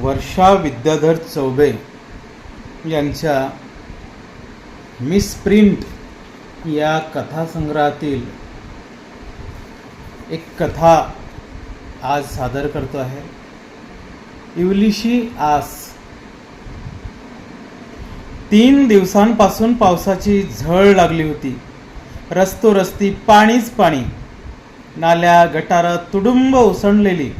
वर्षा विद्याधर चौबे यांच्या मिसप्रिंट या कथासंग्रहातील एक कथा आज सादर करतो आहे. इवलिशी आस. तीन दिवसांपासून पावसाची झळ लागली होती. रस्तोरस्ती पाणीच पाणी. नाल्या गटारात तुडुंब ओसंडलेली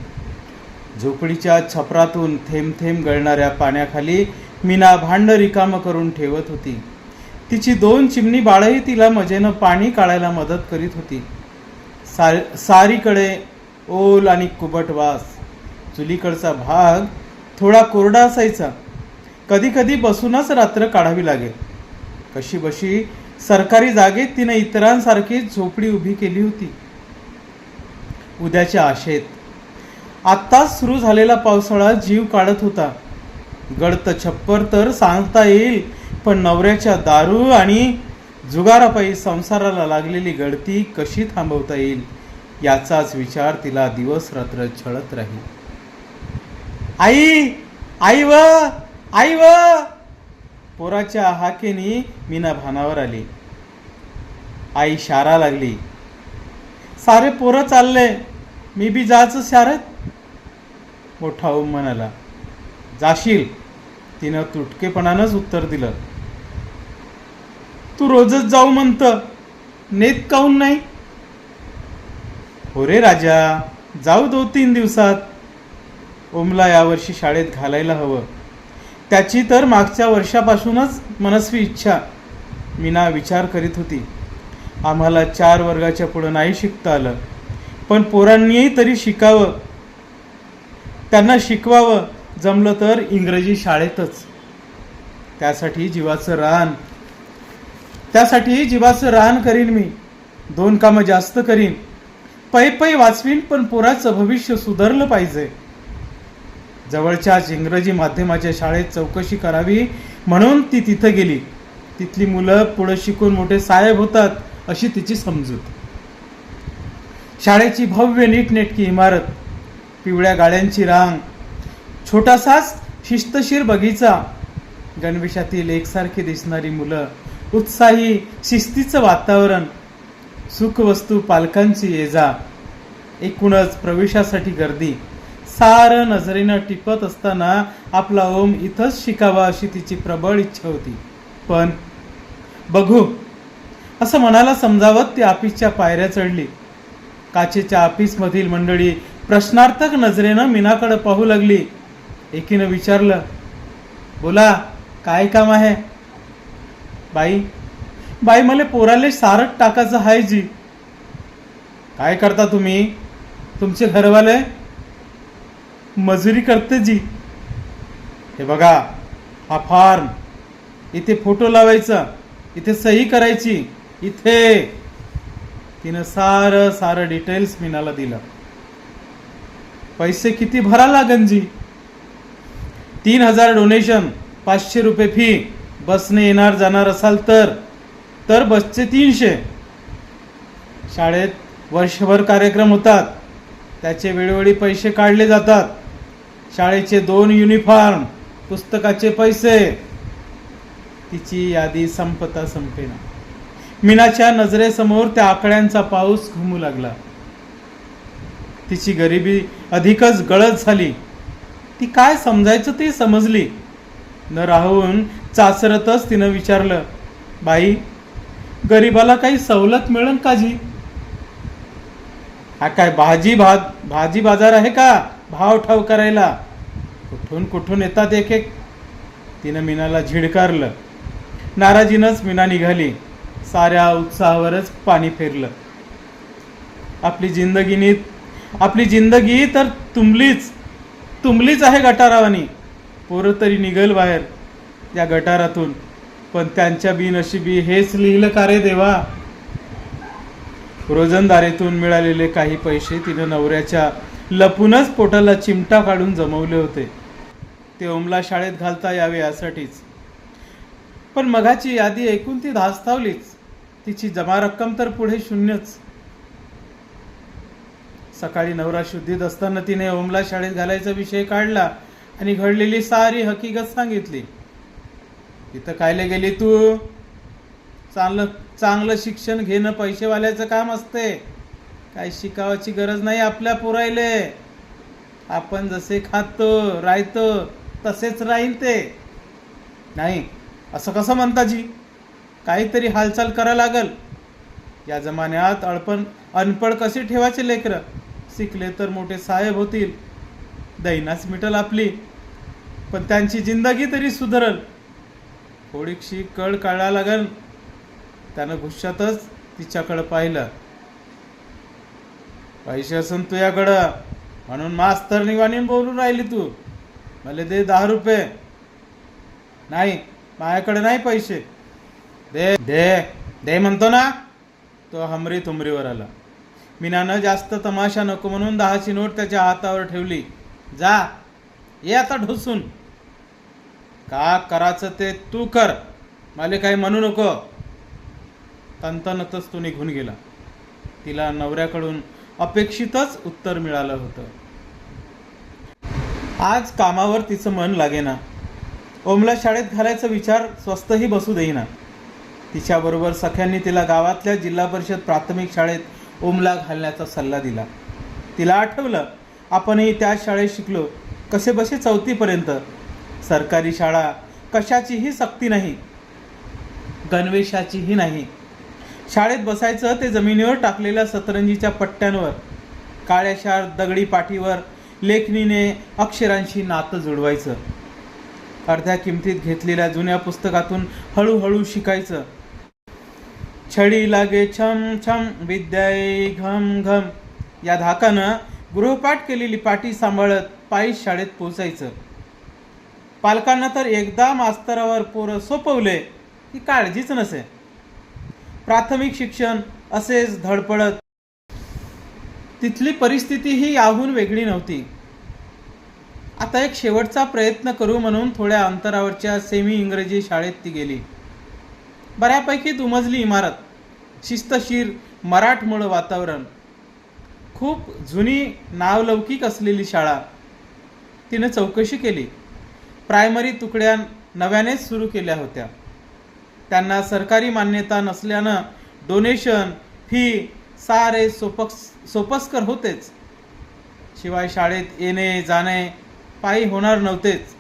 झोपडीच्या छपरातून थेंब थेंब गळणाऱ्या पाण्याखाली मीना भांड रिकामं करून ठेवत होती. तिची दोन चिमणी बाळही तिला मजेनं पाणी काढायला मदत करीत होती. सार सारीकडे ओल आणि कुबट वास. चुलीकडचा भाग थोडा कोरडा असायचा. कधी कधी बसूनच रात्र काढावी लागेल. कशी बशी सरकारी जागेत तिने इतरांसारखी झोपडी उभी केली होती. उद्याच्या आशेत आत्ताच सुरू झालेला पावसाळा जीव काढत होता. गडत छप्पर तर सांगता येईल पण नवऱ्याच्या दारू आणि जुगारापायी संसाराला लागलेली गळती कशी थांबवता येईल याचाच विचार तिला दिवस रात्र छळत राहील. आई आई व आई व! पोराच्या हाकेनी मीना भानावर आली. आई शारा लागली. सारे पोरं चालले. मी बी जायचं शारत. मोठा ओम म्हणाला जाशील. तिनं तुटकेपणानंच उत्तर दिलं. तू रोजच जाऊ म्हणत नेत काऊन नाही? हो रे राजा जाऊ दो तीन दिवसात. ओमला यावर्षी शाळेत घालायला हवं. त्याची तर मागच्या वर्षापासूनच मनस्वी इच्छा. मीना विचार करीत होती. आम्हाला चार वर्गाच्या पुढं नाही शिकता आलं पण पोरांनीही तरी शिकावं. त्यांना शिकवावं. जमलं तर इंग्रजी शाळेतच. त्यासाठी जीवाचं रान. त्यासाठी जीवाचं रान करीन मी. दोन कामं जास्त करीन. पै पै वाचवीन पण पोराचं भविष्य सुधारलं पाहिजे. जवळच्याच इंग्रजी माध्यमाच्या शाळेत चौकशी करावी म्हणून ती तिथं गेली. तिथली मुलं पुढं शिकून मोठे साहेब होतात अशी तिची समजूत. शाळेची भव्य नीटनेटकी इमारत. पिवळ्या गाड्यांची रांग छोटासाच शिस्तशीर बगीचा. गणवेशातील एकसारखी दिसणारी मुलं उत्साही शिस्तीचं वातावरण सुखवस्तू पालकांची येजा एकूणच प्रवेशासाठी गर्दी. सारं नजरेनं टिपत असताना आपला ओम इथंच शिकावा अशी तिची प्रबळ इच्छा होती. पण बघू असं मनाला समजावत ती आपिसच्या पायऱ्या चढली. काचेच्या आपिसमधील मंडळी प्रश्नार्थक नजरेनं मीनाकडं पाहू लागली. एकीनं विचारलं बोला काय काम आहे? बाई बाई मला पोराले सारट टाकायचं आहे जी. काय करता तुम्ही? तुमचे घरवाले? मजुरी करते जी. हे बघा हा फॉर्म इथे फोटो लावायचा इथे सही करायची इथे. तिनं सारं सारं डिटेल्स मीनाला दिलं. पैसे किती भरा लागन जी तीन हजार डोनेशन पाचशे रुपये फी बसने येणार जाणार असाल तर? तर बसचे तीनशे. शाळेत वर्षभर कार्यक्रम होतात. त्याचे वेळोवेळी पैसे काढले जातात. शाळेचे दोन युनिफॉर्म पुस्तकाचे पैसे. तिची यादी संपता संपेना. मीनाच्या नजरेसमोर त्या आकड्यांचा पाऊस घुमू लागला. तिची गरिबी अधिकच गळत झाली. ती काय समजायचं ते समजली. न राहून चाचरतच तिनं विचारलं बाई गरिबाला काही सवलत मिळेल का जी हा काय भाजी भात भाजी बाजार आहे का? भाव ठाव करायला? कुठून कुठून येतात एक एक तिनं मीनाला झिडकारलं. नाराजीनंच मीना निघाली. साऱ्या उत्साहावरच पाणी फिरलं. आपली जिंदगीनीत आपली जिंदगी तर तुंबलीच तुंबलीच आहे गटारावानी. पोरं तरी निघेल बाहेर या गटारातून. पण त्यांच्या बिनशिबी हेच लिहिलं का रे देवा? रोजंदारीतून मिळालेले काही पैसे तिनं नवऱ्याच्या लपूनच पोटाला चिमटा काढून जमवले होते. ते ओमला शाळेत घालता यावे यासाठीच. पण मगाची यादी ऐकून ती धास्तावलीच. तिची जमा रक्कम तर पुढे शून्यच. सकाळी नवरा शुद्धीत असताना तिने ओमला शाळेत घालायचा विषय काढला आणि घडलेली सारी हकीकत सांगितली. तिथं कायले गेली तू? चांगलं चांगलं शिक्षण घेणं पैसेवाल्याचं काम असते. काही शिकावाची गरज नाही आपल्या पुरायले. आपण जसे खातो राहतो तसेच राहीन ते. नाही असं कसं म्हणता जी? काहीतरी हालचाल करा लागल. या जमान्यात अडपण अनपड कसे ठेवायचे लेकरं? शिकले तर मोठे साहेब होतील. दैनाच मिटल आपली पण त्यांची जिंदगी तरी सुधरल. थोडीशी कळ काढायला लागल. त्यानं गुस्सातच तिच्याकडं पाहिलं. पैसे असन तुझ्याकडं म्हणून मास्तर निवाणी बोलून राहिली तू. मला दे दहा रुपये. नाही माझ्याकडे नाही पैसे. दे दे दे म्हणतो ना तो हमरी तुमरीवर आला. मीनानं जास्त तमाशा नको म्हणून दहाची नोट त्याच्या हातावर ठेवली. जा ये आता ढोसून. का करायचं ते तू कर. मला काही म्हणू नको. तंतनतच तो निघून गेला. तिला नवऱ्याकडून अपेक्षितच उत्तर मिळालं होतं. आज कामावर तिचं मन लागेना. ओमला शाळेत घालायचा विचार स्वस्तही बसू देईना. तिच्याबरोबर सख्यांनी तिला गावातल्या जिल्हा परिषद प्राथमिक शाळेत ओमला घालण्याचा सल्ला दिला. तिला आठवलं आपणही त्या शाळेत शिकलो कसे बसे चौथीपर्यंत? सरकारी शाळा कशाचीही सक्ती नाही गणवेशाचीही नाही. शाळेत बसायचं ते जमिनीवर टाकलेल्या सतरंजीच्या पट्ट्यांवर काळ्याशार दगडी पाठीवर लेखणीने अक्षरांशी नातं जुळवायचं अर्ध्या किमतीत घेतलेल्या जुन्या पुस्तकातून हळूहळू शिकायचं. छडी लागे छम छम विद्याय घम घम. या धाकानं गृहपाठ केलेली पाठी सांभाळत पायी शाळेत पोचायचं. पालकांना तर एकदा मास्तरावर पोरं सोपवले की काळजीच नसे. प्राथमिक शिक्षण असेच धडपडत. तिथली परिस्थिती ही याहून वेगळी नव्हती. आता एक शेवटचा प्रयत्न करू म्हणून थोड्या अंतरावरच्या सेमी इंग्रजी शाळेत ती गेली. बऱ्यापैकी दुमजली इमारत शिस्तशीर मराठमोळं वातावरण खूप जुनी नावलौकिक असलेली शाळा तिनं चौकशी केली. प्रायमरी तुकड्या नव्यानेच सुरू केल्या होत्या. त्यांना सरकारी मान्यता नसल्यानं डोनेशन फी सारे सोपस सोपस्कर होतेच. शिवाय शाळेत येणे जाणे पायी होणार नव्हतेच.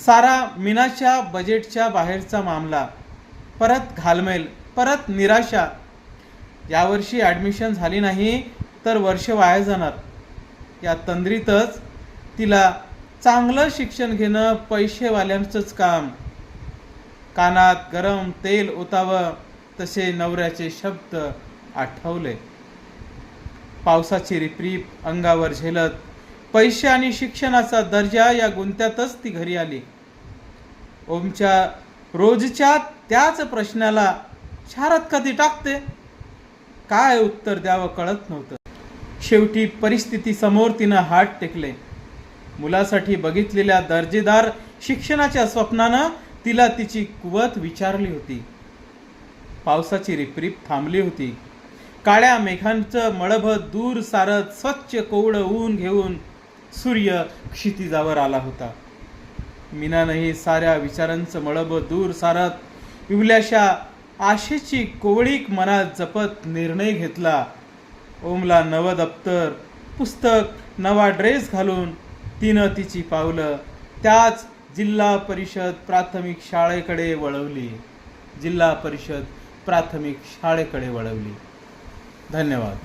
सारा मीनाच्या बजेटच्या बाहेरचा मामला परत घालमेल परत निराशा. यावर्षी ॲडमिशन झाली नाही तर वर्ष वाया जाणार. या तंद्रीतच तिला चांगलं शिक्षण घेणं पैसेवाल्यांचंच काम. कानात गरम तेल ओतावं तसे नवऱ्याचे शब्द आठवले. पावसाची रिपरीप अंगावर झेलत पैसे आणि शिक्षणाचा दर्जा या गुंत्यातच ती घरी आली. ओमच्या रोजच्या त्याच प्रश्नाला शारद कधी टाकते? काय उत्तर द्यावं कळत नव्हतं. शेवटी परिस्थिती समोर तिनं हात टेकले. मुलासाठी बघितलेल्या दर्जेदार शिक्षणाच्या स्वप्नानं तिला तिची कुवत विचारली होती. पावसाची रिपरिप थांबली होती. काळ्या मेघांचं मळभ दूर सारत स्वच्छ कोवळं ऊन घेऊन सूर्य क्षितिजावर आला होता. मीनानंही साऱ्या विचारांचं मळब दूर सारत इवल्याशा आशेची कोवळीक मनात जपत निर्णय घेतला. ओमला नवं दप्तर पुस्तक नवा ड्रेस घालून तिनं तिची पावलं त्याच जिल्हा परिषद प्राथमिक शाळेकडे वळवली. जिल्हा परिषद प्राथमिक शाळेकडे वळवली. धन्यवाद.